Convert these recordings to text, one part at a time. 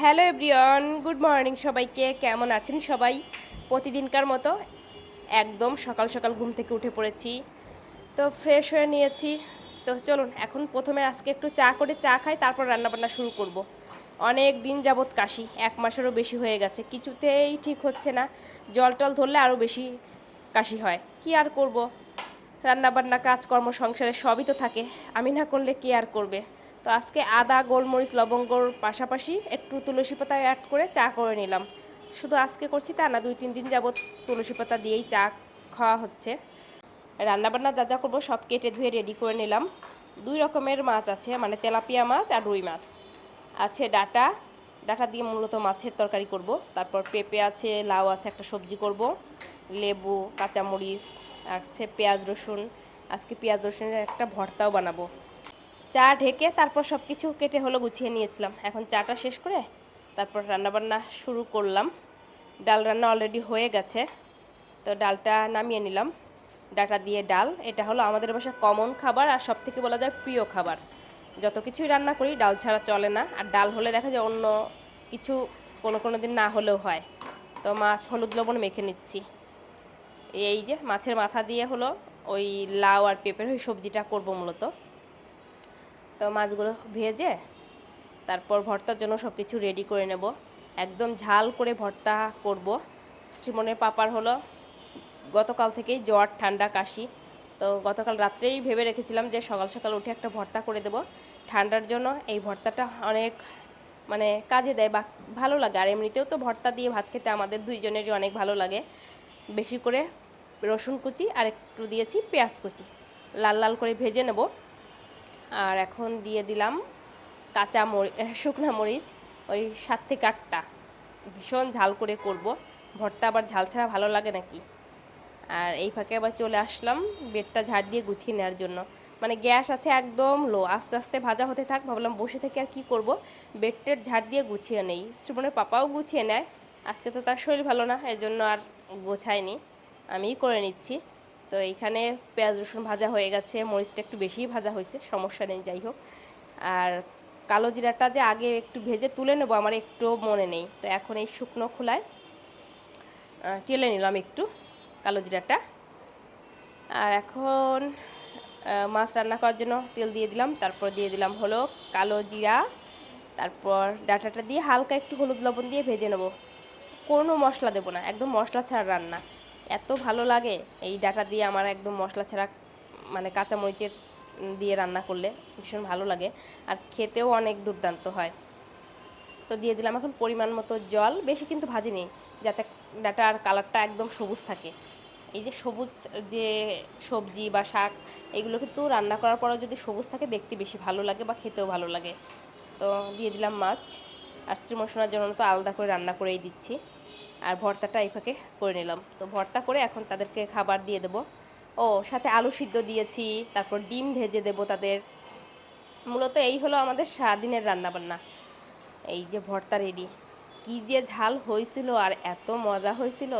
Hello everyone, good morning সবাইকে। কেমন আছেন সবাই? প্রতিদিনকার মতো একদম সকাল সকাল ঘুম থেকে উঠে পড়েছি। তো ফ্রেশ হয়ে নিয়েছি। তো চলুন, এখন প্রথমে আজকে একটু চা করে চা খাই, তারপর রান্নাবান্না শুরু করব। অনেক দিন যাবৎ কাশি, এক মাসেরও বেশি হয়ে গেছে। কিছুতেই ঠিক হচ্ছে না। জল টল ধরলে আরও বেশি কাশি হয়। কি আর করব? রান্নাবান্না, কাজকর্ম, সংসারে সবই তো থাকে। আমি না করলে কি আর করবে? তো আজকে আদা, গোলমরিচ, লবঙ্গর পাশাপাশি একটু তুলসী পাতা অ্যাড করে চা করে নিলাম। শুধু আজকে করছি তা না দুই তিন দিন যাবৎ তুলসী পাতা দিয়েই চা খাওয়া হচ্ছে। রান্নাবান্না যা যা করব সব কেটে ধুয়ে রেডি করে নিলাম। দুই রকমের মাছ আছে মানে তেলাপিয়া মাছ আর রুই মাছ। আছে ডাটা ডাটা দিয়ে মূলত মাছের তরকারি করব। তারপর পেঁপে আছে, লাউ আছে, একটা সবজি করব। লেবু, কাঁচামরিচ, আছে পেঁয়াজ রসুন। আজকে পেঁয়াজ রসুনের একটা ভর্তাও বানাবো। চা ঢেকে তারপর সব কিছু কেটে হলো গুছিয়ে নিয়েছিলাম। এখন চাটা শেষ করে তারপর রান্নাবান্না শুরু করলাম। ডাল রান্না অলরেডি হয়ে গেছে। তো ডালটা নামিয়ে নিলাম। ডাটা দিয়ে ডাল, এটা হলো আমাদের বাসায় কমন খাবার আর সব থেকে বলা যায় প্রিয় খাবার। যত কিছুই রান্না করি, ডাল ছাড়া চলে না। আর ডাল হলে দেখা যায় অন্য কিছু কোনো কোনো দিন না হলেও হয়। তো মাছ হলুদ লবণ মেখে নিচ্ছি। এই যে মাছের মাথা দিয়ে হলো ওই লাউ আর পেঁপের ওই সবজিটা করব মূলত। তো মাছগুলো ভেজে তারপর ভর্তার জন্য সব কিছু রেডি করে নেব। একদম ঝাল করে ভর্তা করব। শ্রীমনের পাপার হলো গতকাল থেকেই জ্বর, ঠান্ডা, কাশি। তো গতকাল রাত্রেই ভেবে রেখেছিলাম যে সকাল সকাল উঠে একটা ভর্তা করে দেব। ঠান্ডার জন্য এই ভর্তাটা অনেক মানে কাজে দেয় বা ভালো লাগে। আর এমনিতেও তো ভর্তা দিয়ে ভাত খেতে আমাদের দুইজনেরই অনেক ভালো লাগে। বেশি করে রসুন কুচি আর একটু দিয়েছি পেঁয়াজ কুচি। লাল লাল করে ভেজে নেব। আর এখন দিয়ে দিলাম কাঁচা মরি শুকনা মরিচ, ওই সাত থেকে আটটা। ভীষণ ঝাল করে করব। ভর্তা আবার ঝাল ছাড়া ভালো লাগে নাকি? আর এই ফাঁকে আবার চলে আসলাম বেডটা ঝাড় দিয়ে গুছিয়ে নেওয়ার জন্য। মানে গ্যাস আছে একদম লো, আস্তে আস্তে ভাজা হতে থাক, ভাবলাম বসে থেকে আর কি করব? বেডটের ঝাড় দিয়ে গুছিয়ে নেই। শ্রীমনের পাপাও গুছিয়ে নেয়। আজকে তো তার শরীর ভালো না এর জন্য আর গোছায়নি। আমিই করে নিচ্ছি। তো এইখানে পেঁয়াজ, রসুন ভাজা হয়ে গেছে, মরিচটা একটু বেশিই ভাজা হয়েছে, সমস্যা নেই, যাই হোক। আর কালো জিরাটা যে আগে একটু ভেজে তুলে নেব, আমার একটু মনে নেই। তো এখন এই শুকনো খোলায় টেলে নিলাম একটু কালো জিরাটা। আর এখন মাছ রান্না করার জন্য তেল দিয়ে দিলাম, তারপর দিয়ে দিলাম হলো কালো জিরা, তারপর ডাটাটা দিয়ে হালকা একটু হলুদ লবণ দিয়ে ভেজে নেব। কোনো মশলা দেবো না, একদম মশলা ছাড়া রান্না। এত ভালো লাগে এই ডাটা দিয়ে আমার একদম মশলা ছাড়া মানে কাঁচামরিচের দিয়ে রান্না করলে ভীষণ ভালো লাগে। আর খেতেও অনেক দুর্দান্ত হয়। তো দিয়ে দিলাম এখন পরিমাণ মতো জল, বেশি কিন্তু ভাজি নেই, যাতে ডাটার কালারটা একদম সবুজ থাকে। এই যে সবুজ, যে সবজি বা শাক, এগুলো কিন্তু রান্না করার পরে যদি সবুজ থাকে, দেখতে বেশি ভালো লাগে বা খেতেও ভালো লাগে। তো দিয়ে দিলাম মাছ, আর স্ত্রী মশলার জন্য তো আলাদা করে রান্না করেই দিচ্ছি। আর ভর্তাটা এই ফাঁকে করে নিলাম। তো ভর্তা করে এখন তাদেরকে খাবার দিয়ে দেবো। ও, সাথে আলু সিদ্ধ দিয়েছি, তারপর ডিম ভেজে দেব তাদের। মূলত এই হলো আমাদের সারাদিনের রান্নাবান্না। এই যে ভর্তা রেডি কী যে ঝাল হয়েছিল আর এত মজা হয়েছিল।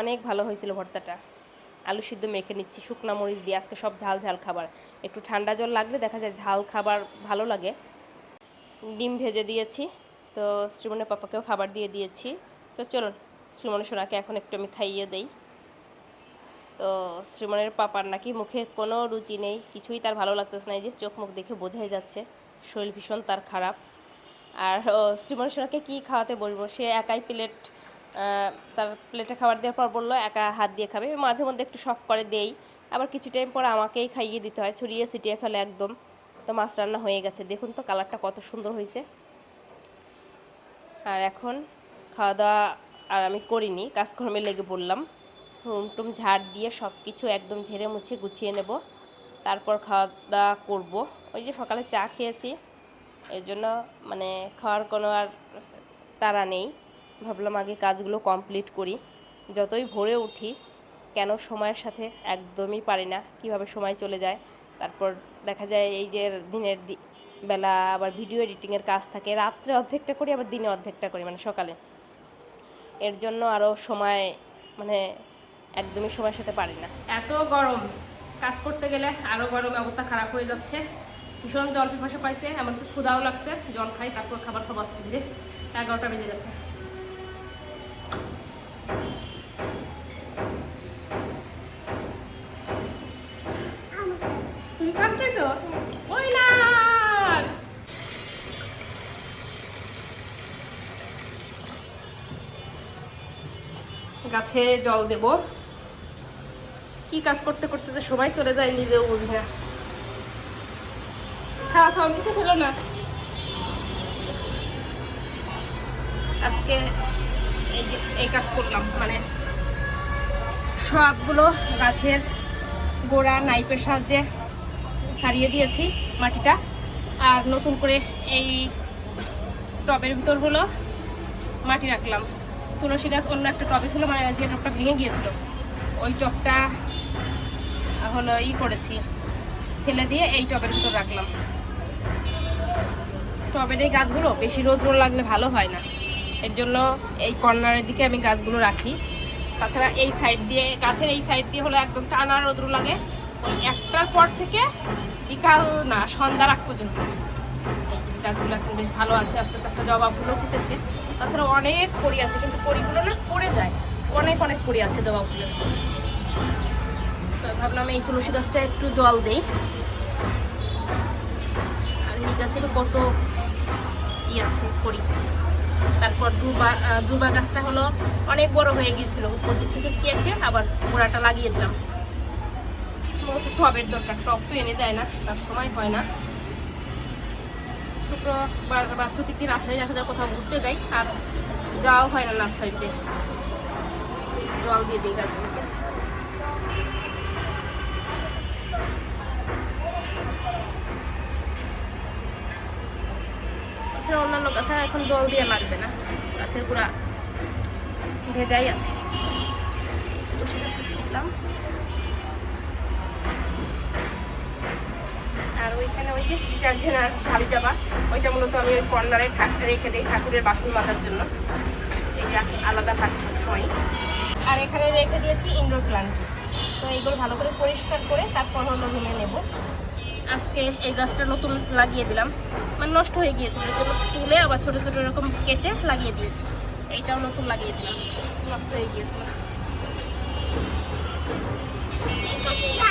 অনেক ভালো হয়েছিল ভর্তাটা। আলু সিদ্ধ মেখে নিচ্ছি, শুকনা মরিচ দিয়ে। আজকে সব ঝাল ঝাল খাবার। একটু ঠান্ডা জল লাগলে দেখা যায় ঝাল খাবার ভালো লাগে। ডিম ভেজে দিয়েছি। তো শ্রীমনের পাপাকেও খাবার দিয়ে দিয়েছি। তো চলুন শ্রীমনের সোনাকে এখন একটু আমি খাইয়ে দেই। তো শ্রীমনের পাপার নাকি মুখে কোনো রুচি নেই, কিছুই তার ভালো লাগতেছে না, এই যে চোখ মুখ দেখে বোঝাই যাচ্ছে, শরীর ভীষণ তার খারাপ। আর শ্রীমনের সোনাকে কী খাওয়াতে বলব? সে একাই প্লেট তার প্লেটে খাবার দেওয়ার পর বলল, একা হাত দিয়ে খাবে। মাঝে মধ্যে একটু শখ করে দেই, আবার কিছু টাইম পর আমাকেই খাইয়ে দিতে হয়, ছড়িয়ে ছিটিয়ে ফেলে একদম। তো মাছ রান্না হয়ে গেছে, দেখুন তো কালারটা কত সুন্দর হয়েছে। আর এখন খাওয়া দাওয়া আর আমি করিনি, কাজকর্মে লেগে পড়লাম। রুম টুম ঝাড় দিয়ে সব কিছু একদম ঝেড়ে মুছে গুছিয়ে নেব, তারপর খাওয়া দাওয়া করব। ওই যে সকালে চা খেয়েছি, এর জন্য মানে খাওয়ার কোনো আর তারা নেই। ভাবলাম আগে কাজগুলো কমপ্লিট করি। যতই ভোরে উঠি, কেন সময়ের সাথে একদমই পারি না, কীভাবে সময় চলে যায়। তারপর দেখা যায় এই যে দিনের বেলা আবার ভিডিও এডিটিংয়ের কাজ থাকে, রাত্রে অর্ধেকটা করি, আবার দিনে অর্ধেকটা করি মানে সকালে। এর জন্য আরও সময় মানে একদমই সময়ের সাথে পারি না। এত গরম, কাজ করতে গেলে আরও গরম অবস্থা খারাপ হয়ে যাচ্ছে। ভীষণ জল পিপাসা পাইছে, এমনকি ক্ষুদাও লাগছে, জল খাই, তারপর খাবার খাব আসতে ধীরে। এগারোটা বেজে গেছে। গাছে জল দেব। কি কাজ করতে করতে যে সময় চলে যায় নিজেও বুঝবে। খাওয়া খাওয়া মিশে ফেলো না। আজকে এই যে এই কাজ করলাম মানে সবগুলো গাছের গোড়া নাইপের সাহায্যে ছাড়িয়ে দিয়েছি মাটিটা। আর নতুন করে এই টবের ভিতর হলো মাটি রাখলাম। তুলসী গাছ অন্য একটা টবে ছিল মানে যে টবটা ভেঙে গিয়েছিল। ওই টবটা হলো ই করেছি, ফেলে দিয়ে এই টবের ভিতর রাখলাম। টবের এই গাছগুলো বেশি রোদ্র লাগলে ভালো হয় না। এর জন্য এই কর্নারের দিকে আমি গাছগুলো রাখি। তাছাড়া এই সাইড দিয়ে, গাছের এই সাইড দিয়ে হলো একদম টানা রোদ্র লাগে। ওই একটার পর থেকে বিকাল না সন্ধ্যা রাখ পর্যন্ত। গাছগুলো এখন বেশ ভালো আছে, আস্তে আস্তে একটা জবা ফুলও ফুটেছে। তাছাড়া অনেক কড়ি আছে, কিন্তু কড়িগুলো না পড়ে যায়। অনেক অনেক কড়ি আছে জবা ফুলের তো ভাবলাম এই তুলসী গাছটা একটু জল দেই। আর এই গাছেরও কত ই আছে করি তারপর দুবা দুবা গাছটা হলো অনেক বড় হয়ে গিয়েছিল। উপর দিক থেকে কেটে আবার গোড়াটা লাগিয়ে দিলাম। টবের দরকার, টব তো এনে দেয় না, তার সময় হয় না। শুক্রবার বা ছুটির দিন আসলে দেখা যায় কোথাও ঘুরতে যাই, আর যাওয়া হয় না নার্সারিতে জল দিয়ে দিই গাছগুলোতে এছাড়া অন্যান্য গাছে এখন জল দিয়ে লাগবে না, গাছের গুঁড়া ভেজাই আছে। তুলসী গাছে দিলাম আর ওইখানে ওই যে ডিটারজেন্ট আর ঝাড়ি জামা ওইটা মূলত আমি ওই কর্নারে রেখে দিই ঠাকুরের বাসন মাজার জন্য। এটা আলাদা থাকে সবসময় আর এখানে রেখে দিয়েছি ইনডোর প্লান্ট। তো এইগুলো ভালো করে পরিষ্কার করে তারপর হলো রুমে নেব। আজকে এই গাছটা নতুন লাগিয়ে দিলাম। মানে নষ্ট হয়ে গিয়েছিল এই জন্য তুলে আবার ছোটো ছোটো এরকম কেটে লাগিয়ে দিয়েছি। এইটাও নতুন লাগিয়ে দিলাম। নষ্ট হয়ে গিয়েছিল বলো মা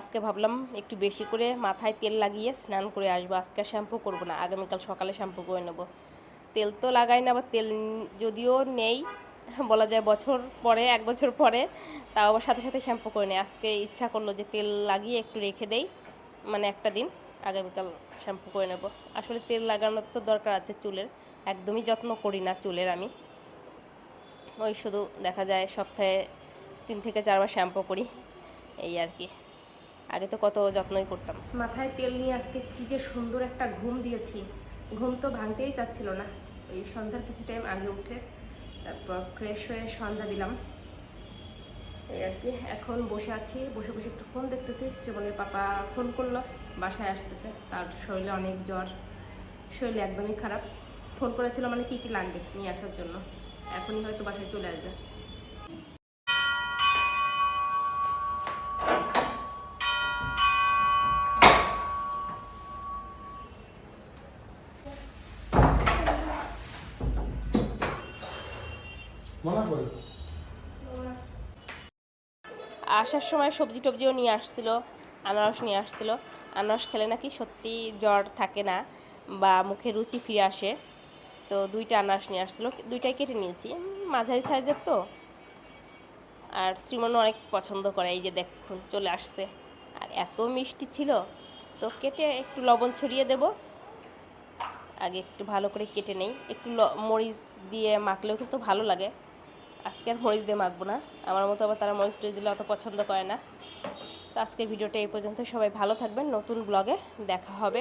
আজকে ভাবলাম একটু বেশি করে মাথায় তেল লাগিয়ে স্নান করে আসব। আজকে শ্যাম্পু করব না, আগামীকাল সকালে শ্যাম্পু করে নেব। তেল তো লাগাই না বা তেল যদিও নেই, বলা যায় বছর পরে, এক বছর পরে, তাও আবার সাথে সাথে শ্যাম্পু করে নেই। আজকে ইচ্ছা করল যে তেল লাগিয়ে একটু রেখে দেই মানে একটা দিন, আগামীকাল শ্যাম্পু করে নেব। আসলে তেল লাগানোর তো দরকার আছে চুলের, একদমই যত্ন করি না চুলের আমি। ওই শুধু দেখা যায় সপ্তাহে তিন থেকে চারবার শ্যাম্পু করি, এই আর কি। আগে তো কত যত্নই করতাম। মাথায় তেল নিয়ে আজকে কি যে সুন্দর একটা ঘুম দিয়েছি। ঘুম তো ভাঙতেই চাচ্ছিল না। ওই সন্ধ্যার কিছু টাইম আগে উঠে তারপর ফ্রেশ হয়ে সন্ধ্যা দিলাম। এই আর কি, এখন বসে আছি, বসে বসে একটু ফোন দেখতেছি। শ্রীমনের পাপা ফোন করল, বাসায় আসতেছে। তার শরীরে অনেক জ্বর, শরীরে একদমই খারাপ। ফোন করেছিল মানে কি কি লাগবে নিয়ে আসার জন্য। এখনই হয়তো বাসায় চলে আসবে। করে? আসার সময় সবজি টবজিও নিয়ে আসছিল, আনারস নিয়ে আসছিল। আনারস খেলে নাকি সত্যি জ্বর থাকে না বা মুখে রুচি ফিরে আসে। তো দুইটা আনারস নিয়ে আসছিল, দুইটাই কেটে নিয়েছি। মাঝারি সাইজের তো। আর শ্রীমন অনেক পছন্দ করে, এই যে দেখুন, চলে আসছে। আর এত মিষ্টি ছিল, তো কেটে একটু লবণ ছড়িয়ে দেব। আগে একটু ভালো করে কেটে নেই। একটু মরিচ দিয়ে মাখলেও কিন্তু ভালো লাগে। আজকে আর মরিচ দিয়ে মাখবো না। আমার মতো আবার তারা মরিচ দিলে অত পছন্দ করে না। তো আজকে ভিডিওটা এই পর্যন্ত সবাই ভালো থাকবেন। নতুন ব্লগে দেখা হবে।